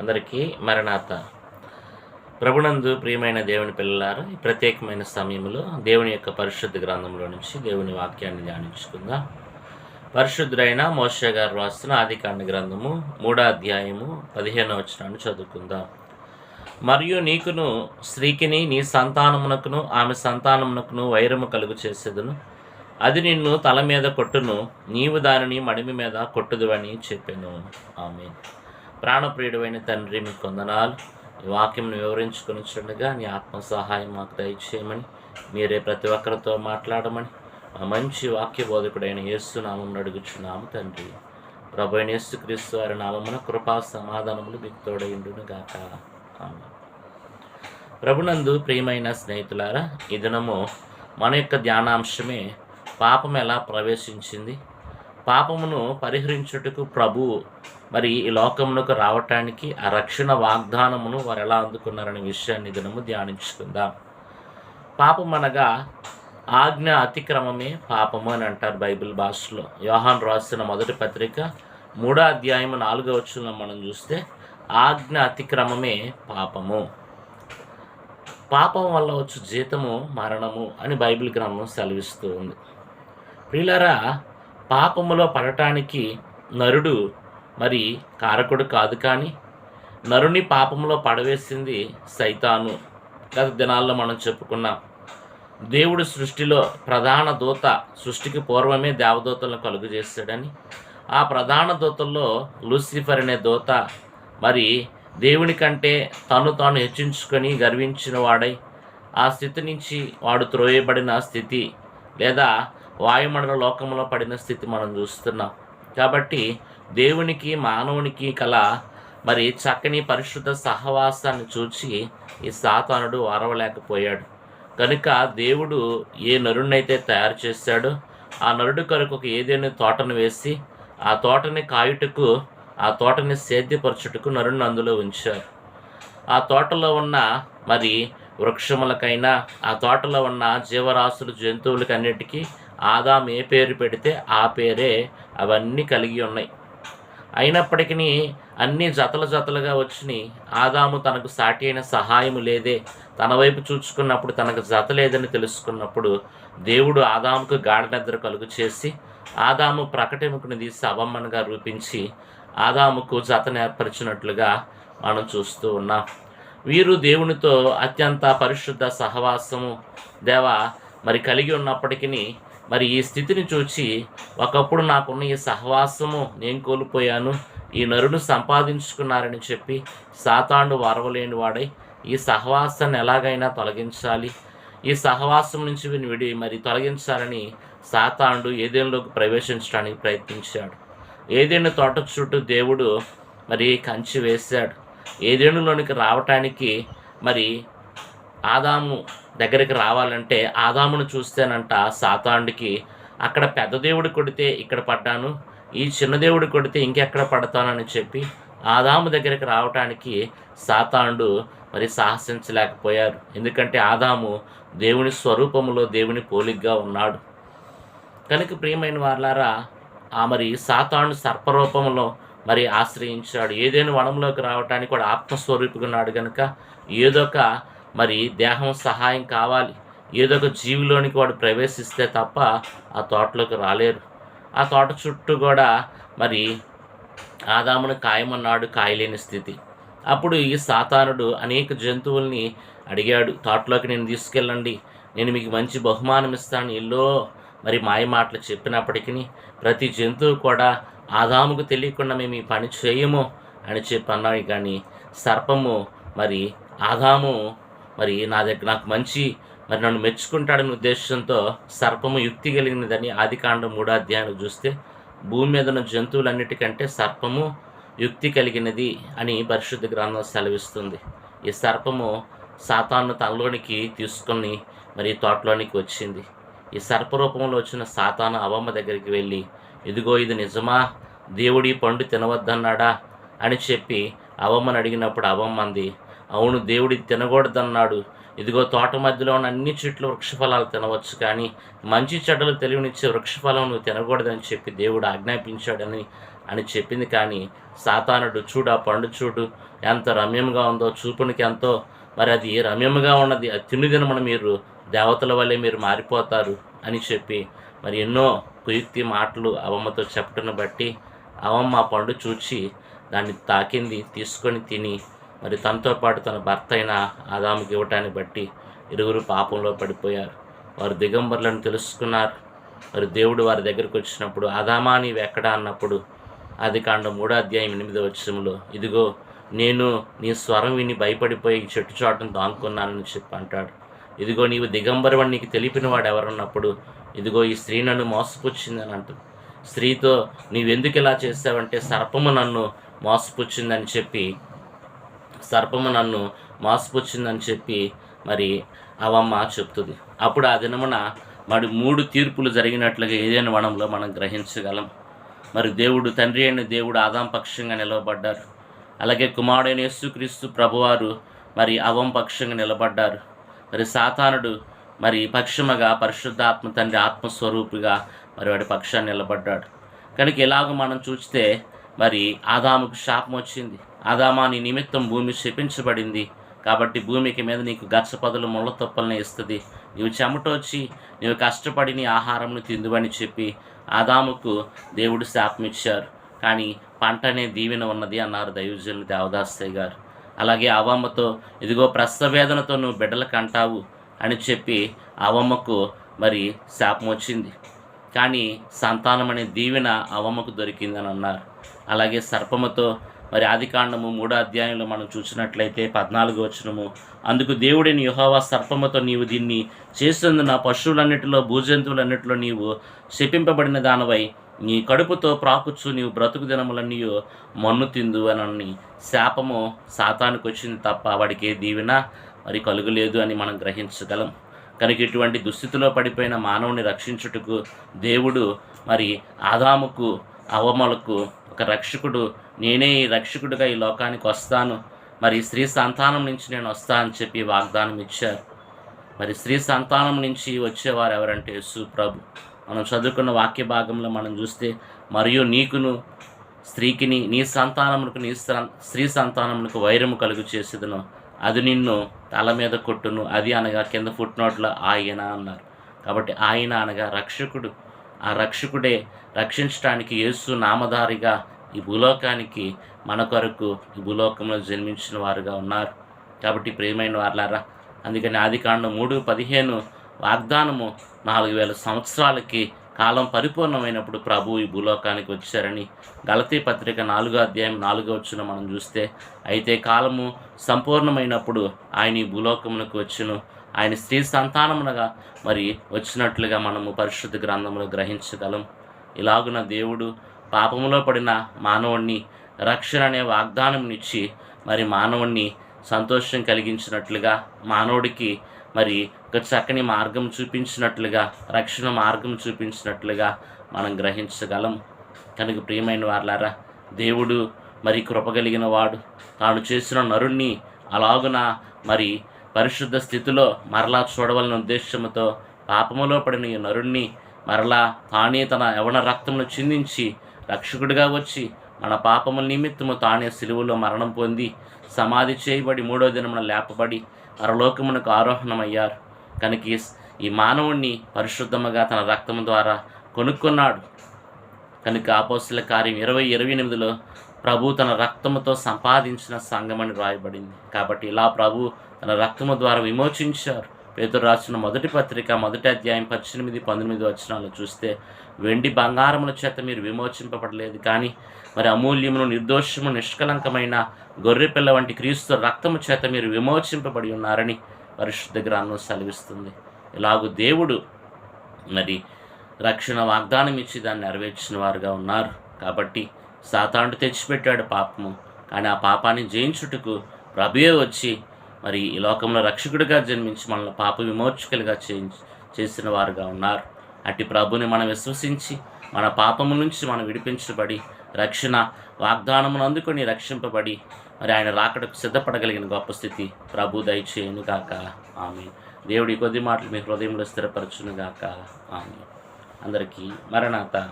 అందరికీ మరణాత. ప్రభునందు ప్రియమైన దేవుని పిల్లలారు ఈ ప్రత్యేకమైన సమయంలో దేవుని యొక్క పరిశుద్ధ గ్రంథంలో నుంచి దేవుని వాక్యాన్ని ధ్యానించుకుందాం. పరిశుద్ధుడైన మోష గారు రాసిన ఆదికాండ గ్రంథము మూడో అధ్యాయము పదిహేనవ వచనాన్ని చదువుకుందాం. మరియు నీకును స్త్రీకిని నీ సంతానమునకును ఆమె సంతానమునకును వైరము కలుగు చేసేదును. అది నిన్ను తల మీద కొట్టును. నీవు దానిని మడిమి మీద కొట్టుదు అని చెప్పాను. ఆమె ప్రాణప్రియుడైన తండ్రి మీకు కొందనాలు ఈ వాక్యం వివరించుకొని చుండగా నీ ఆత్మ సహాయం మాకు దయచేయమని మీరే ప్రతి ఒక్కరితో మాట్లాడమని మా మంచి వాక్య బోధకుడైన యేసు నామం అడుగుచున్నాము తండ్రి. ప్రభు అయిన యేసు క్రీస్తు వారి నామమున కృపా సమాధానములు మీకు తోడైండును గాక ప్రభునందు ప్రియమైన స్నేహితులారా ఈ దినము మన యొక్క ధ్యానాంశమే పాపం ఎలా ప్రవేశించింది పాపమును పరిహరించుటకు ప్రభు మరి ఈ లోకమునకు రావటానికి ఆ రక్షణ వాగ్దానమును వారు ఎలా అందుకున్నారనే విషయాన్ని దినము ధ్యానించుకుందాం. పాపం అనగా ఆజ్ఞ అతిక్రమమే పాపము అని అంటారు బైబిల్ భాషలో. యోహాన్ రాసిన మొదటి పత్రిక మూడో అధ్యాయం నాలుగో వచ్చిన మనం చూస్తే ఆజ్ఞ అతిక్రమమే పాపము. పాపం వల్ల వచ్చు జీతము మరణము అని బైబిల్ గ్రంథం సెలవిస్తూ ఉంది. ప్రియులరా పాపములో పడటానికి నరుడు మరి కారకుడు కాదు కానీ నరుని పాపంలో పడవేసింది సైతాను. గత దినాల్లో మనం చెప్పుకున్నాం. దేవుడు సృష్టిలో ప్రధాన దూత సృష్టికి పూర్వమే దేవదూతలను కలుగు చేశాడని ఆ ప్రధాన దూతల్లో లూసిఫర్ అనే దూత మరి దేవుని కంటే తను తాను హెచ్చించుకొని గర్వించిన వాడై ఆ స్థితి నుంచి వాడు త్రోయబడిన స్థితి లేదా వాయుమండల లోకంలో పడిన స్థితి మనం చూస్తున్నాం. కాబట్టి దేవునికి మానవునికి కల మరి చక్కని పరిశుద్ధ సహవాసాన్ని చూచి ఈ సాతానుడు వారవలేకపోయాడు. కనుక దేవుడు ఏ నరుణ్ణైతే తయారు చేశాడో ఆ నరుడు కొరకు ఒక ఏదైనా తోటను వేసి ఆ తోటని కాయుటకు ఆ తోటని సేద్యపరచుటకు నరుణ్ణి అందులో ఉంచారు. ఆ తోటలో ఉన్న మరి వృక్షములకైనా ఆ తోటలో ఉన్న జీవరాశులు జంతువులకి అన్నిటికీ ఆదాం ఏ పేరు పెడితే ఆ పేరే అవన్నీ కలిగి ఉన్నాయి. అయినప్పటికీ అన్ని జతల జతలుగా వచ్చినాయి ఆదాము తనకు సాటి అయిన సహాయము లేదే. తన వైపు చూచుకున్నప్పుడు తనకు జత లేదని తెలుసుకున్నప్పుడు దేవుడు ఆదాముకు గాఢ నిద్ర కలుగు చేసి ఆదాము ప్రకటెముకని తీసి అవమ్మనుగా రూపించి ఆదాముకు జతను ఏర్పరిచినట్లుగా మనం చూస్తూ ఉన్నాం. వీరు దేవునితో అత్యంత పరిశుద్ధ సహవాసము దేవ మరి కలిగి ఉన్నప్పటికీ మరి ఈ స్థితిని చూచి ఒకప్పుడు నాకున్న ఈ సహవాసము నేను కోల్పోయాను. ఈ నరుడు సంపాదించుకున్నారని చెప్పి సాతాండు వరవలేని వాడై ఈ సహవాసాన్ని ఎలాగైనా తొలగించాలి. ఈ సహవాసం నుంచి వీని విడి మరి తొలగించాలని సాతాండు ఏదేనులోకి ప్రవేశించడానికి ప్రయత్నించాడు. ఏదేను తోట చుట్టూ దేవుడు మరి కంచి వేశాడు. ఏదేనులోనికి రావటానికి మరి ఆదాము దగ్గరికి రావాలంటే ఆదామును చూస్తేనంట సాతాండికి అక్కడ పెద్ద దేవుడు కొడితే ఇక్కడ పడ్డాను ఈ చిన్న దేవుడు కొడితే ఇంకెక్కడ పడతానని చెప్పి ఆదాము దగ్గరికి రావటానికి సాతాండు మరి సాహసించలేకపోయారు. ఎందుకంటే ఆదాము దేవుని స్వరూపంలో దేవుని పోలిగ్గా ఉన్నాడు. కనుక ప్రియమైన వాళ్ళారా ఆ మరి సాతాను సర్పరూపంలో మరి ఆశ్రయించాడు. ఏదైనా వనంలోకి రావటానికి కూడా ఆత్మస్వరూపుగా ఉన్నాడు కనుక ఏదొక మరి దేహం సహాయం కావాలి. ఏదో ఒక జీవిలోనికి వాడు ప్రవేశిస్తే తప్ప ఆ తోటలోకి రాలేరు. ఆ తోట చుట్టూ కూడా మరి ఆదామును కాయమన్నాడు కాయలేని స్థితి. అప్పుడు ఈ సాతానుడు అనేక జంతువుల్ని అడిగాడు తోటలోకి నేను తీసుకెళ్ళండి. నేను మీకు మంచి బహుమానం ఇస్తాను. ఎల్లో మరి మాయ మాటలు చెప్పినప్పటికీ ప్రతి జంతువు కూడా ఆదాముకు తెలియకుండా మేము ఈ పని చేయము అని చెప్పి అన్నాడు కానీ సర్పము మరి ఆదాము మరి నా దగ్గర నాకు మంచి మరి నన్ను మెచ్చుకుంటాడనే ఉద్దేశంతో సర్పము యుక్తి కలిగినదని ఆదికాండం మూడో అధ్యాయం చూస్తే భూమి మీద ఉన్న జంతువులన్నిటికంటే సర్పము యుక్తి కలిగినది అని పరిశుద్ధ గ్రంథం సెలవిస్తుంది. ఈ సర్పము సాతాను తనలోనికి తీసుకొని మరి తోటలోనికి వచ్చింది. ఈ సర్పరూపంలో వచ్చిన సాతాను అవమ్మ దగ్గరికి వెళ్ళి ఇదిగో ఇది నిజమా? దేవుడి పండు తినవద్దన్నాడా? అని చెప్పి అవమ్మని అడిగినప్పుడు అవమ్మ అంది అవును దేవుడి తినకూడదన్నాడు. ఇదిగో తోట మధ్యలో ఉన్న అన్ని చెట్లు వృక్షఫలాలు తినవచ్చు కానీ మంచి చెడ్డలు తెలివినిచ్చే వృక్షఫలం నువ్వు తినకూడదని చెప్పి దేవుడు ఆజ్ఞాపించాడని అని చెప్పింది. కానీ సాతానుడు చూడు ఆ పండు చూడు ఎంత రమ్యంగా ఉందో చూపునికి ఎంతో మరి అది రమ్యముగా ఉన్నది అది తినుదినమని మీరు దేవతల వల్లే మీరు మారిపోతారు అని చెప్పి మరి ఎన్నో కుయుక్తి మాటలు అవమ్మతో చెప్పటను బట్టి అవమ్మ పండు చూచి దాన్ని తాకింది తీసుకొని తిని మరి తనతో పాటు తన భర్త అయిన ఆదాముకి ఇవ్వటాన్ని బట్టి ఇరువురు పాపంలో పడిపోయారు. వారు దిగంబరులను తెలుసుకున్నారు. మరి దేవుడు వారి దగ్గరికి వచ్చినప్పుడు ఆదామా నీవు ఎక్కడా? అన్నప్పుడు అది కాండ మూడో అధ్యాయం ఎనిమిదో వచ్చంలో ఇదిగో నేను నీ స్వరం విని భయపడిపోయి చెట్టు చాటును దాంకున్నానని చెప్పి అంటాడు. ఇదిగో నీవు దిగంబరవని నీకు తెలిపిన వాడు ఎవరన్నప్పుడు ఇదిగో ఈ స్త్రీ నన్ను మోసపుచ్చిందని అంటుంది స్త్రీతో నీవెందుకు ఇలా చేసావంటే సర్పము నన్ను మోసపుచ్చిందని చెప్పి సర్పము నన్ను మోసపుచ్చిందని చెప్పి మరి అవమ్మ చెప్తుంది. అప్పుడు ఆ దినమున మరి మూడు తీర్పులు జరిగినట్లుగా ఏదైనా వనంలో మనం గ్రహించగలం. మరి దేవుడు తండ్రి అయిన దేవుడు ఆదాం పక్షంగా నిలవబడ్డారు అలాగే కుమారుడైన యేసుక్రీస్తు ప్రభువారు మరి అవం పక్షంగా నిలబడ్డారు. మరి సాతానుడు మరి పక్షముగా పరిశుద్ధాత్మ తండ్రి ఆత్మస్వరూపిగా మరి వాడి పక్షాన్ని నిలబడ్డాడు. కనుక ఇలాగ మనం చూస్తే మరి ఆదాముకు శాపం వచ్చింది. ఆదామా నీ నిమిత్తం భూమి శపించబడింది. కాబట్టి భూమికి మీద నీకు గచ్చపదులు ముళ్ళ తొప్పల్ని ఇస్తుంది. నీవు చెమటొచ్చి నీవు కష్టపడి నీ ఆహారంను తిందువని చెప్పి ఆదాముకు దేవుడు శాపం ఇచ్చారు కానీ పంట అనే దీవెన ఉన్నది అన్నారు దైవజనులు దేవదాస్తయ్య గారు. అలాగే అవమ్మతో ఇదిగో ప్రసవేదనతో నువ్వు బిడ్డలకు అంటావు అని చెప్పి అవమ్మకు మరి శాపం వచ్చింది. కానీ సంతానం అనే దీవెన అవమ్మకు దొరికిందని అన్నారు అలాగే సర్పముతో మరి ఆదికాండము మూడో అధ్యాయంలో మనం చూసినట్లయితే పద్నాలుగు వచనము. అందుకు దేవుడిని యుహోవా సర్పముతో నీవు దీన్ని చేస్తున్న పశువులన్నిటిలో భూజంతువులన్నిటిలో నీవు శపింపబడిన దానివై నీ కడుపుతో ప్రాకుచ్చు నీవు బ్రతుకు దినములన్నీ మన్ను తిందు అని శాపము సాతానికి వచ్చింది తప్ప వాడికి ఏ దీవెన మరి కలుగులేదు అని మనం గ్రహించగలం. కనుక ఇటువంటి దుస్థితిలో పడిపోయిన మానవుని రక్షించుటకు దేవుడు మరి ఆదాముకు అవమలకు ఒక రక్షకుడు నేనే ఈ రక్షకుడిగా ఈ లోకానికి వస్తాను. మరి స్త్రీ సంతానం నుంచి నేను వస్తా అని చెప్పి వాగ్దానం ఇచ్చారు. మరి స్త్రీ సంతానం నుంచి వచ్చేవారు ఎవరంటే యేసు ప్రభు. మనం చదువుకున్న వాక్య భాగంలో మనం చూస్తే మరియు నీకును స్త్రీకిని నీ సంతానమునకు నీ స్త్రీ సంతానమునకు వైరము కలుగు చేసేదను. అది నిన్ను తల మీద కొట్టును. అది అనగా కింద ఫుట్నోట్లో ఆయన అన్నారు. కాబట్టి ఆయన అనగా రక్షకుడు. ఆ రక్షకుడే రక్షించడానికి యేసు నామధారిగా ఈ భూలోకానికి మన కొరకు ఈ భూలోకంలో జన్మించిన వారుగా ఉన్నారు. కాబట్టి ప్రియమైన వారులారా అందుకని ఆదికాండం మూడు పదిహేను వాగ్దానము నాలుగు వేల సంవత్సరాలకి కాలం పరిపూర్ణమైనప్పుడు ప్రభు ఈ భూలోకానికి వచ్చారని గలతీ పత్రిక నాలుగో అధ్యాయం నాలుగో వచ్చిన మనం చూస్తే అయితే కాలము సంపూర్ణమైనప్పుడు ఆయన ఈ భూలోకమునకు వచ్చును. ఆయన స్త్రీ సంతానమునగా మరి వచ్చినట్లుగా మనము పరిశుద్ధ గ్రంథంలో గ్రహించగలం. ఇలాగున దేవుడు పాపములో పడిన మానవుణ్ణి రక్షణ అనే వాగ్దానంనిచ్చి మరి మానవుణ్ణి సంతోషం కలిగించినట్లుగా మానవుడికి మరి ఒక చక్కని మార్గం చూపించినట్లుగా రక్షణ మార్గం చూపించినట్లుగా మనం గ్రహించగలం. కనుక ప్రియమైన వారులారా దేవుడు మరి కృపగలిగిన వాడు. తాను చేసిన నరుణ్ణి అలాగున మరి పరిశుద్ధ స్థితిలో మరలా చూడవలన ఉద్దేశముతో పాపములో పడిన ఈ నరుణ్ణి మరలా తానే తన యవన రక్తమును చిందించి రక్షకుడిగా వచ్చి మన పాపముల నిమిత్తము తానే సిలువలో మరణం పొంది సమాధి చేయబడి మూడో దినమున లేపబడి మరలోకమునకు ఆరోహణమయ్యారు. కనుక ఈ- మానవుణ్ణి పరిశుద్ధముగా తన రక్తము ద్వారా కొనుక్కున్నాడు. కనుక ఆపోసుల కార్యం ఇరవై ఇరవై ఎనిమిదిలో ప్రభు తన రక్తముతో సంపాదించిన సంగమని రాయబడింది. కాబట్టి ఇలా ప్రభు తన రక్తము ద్వారా విమోచించారు. పేతురు రాసిన మొదటి పత్రిక మొదటి అధ్యాయం పద్దెనిమిది పంతొమ్మిది వచనాలు చూస్తే వెండి బంగారముల చేత మీరు విమోచింపబడలేదు. కానీ మరి అమూల్యమును నిర్దోషము నిష్కలంకమైన గొర్రెపిల్ల వంటి క్రీస్తు రక్తము చేత మీరు విమోచింపబడి ఉన్నారని పరిశుద్ధ గ్రంథం సెలవిస్తుంది. ఇలాగూ దేవుడు మరి రక్షణ వాగ్దానం ఇచ్చి దాన్ని నెరవేర్చిన వారుగా ఉన్నారు. కాబట్టి సాతాండు తెచ్చిపెట్టాడు పాపము. కానీ ఆ పాపాన్ని జయించుటకు ప్రభుయే వచ్చి మరి ఈ లోకంలో రక్షకుడిగా జన్మించి మనల్ని పాప విమోచకులుగా చేయించి చేసిన వారుగా ఉన్నారు. అట్టి ప్రభుని మనం విశ్వసించి మన పాపము నుంచి మనం విడిపించబడి రక్షణ వాగ్దానమును అందుకొని రక్షింపబడి మరి ఆయన రాకడకు సిద్ధపడగలిగిన గొప్ప స్థితి ప్రభు దయచేయను గాక. ఆమె దేవుడి కొద్ది మాటలు మీ హృదయంలో స్థిరపరచును గాక. ఆమె అందరికీ మరణాత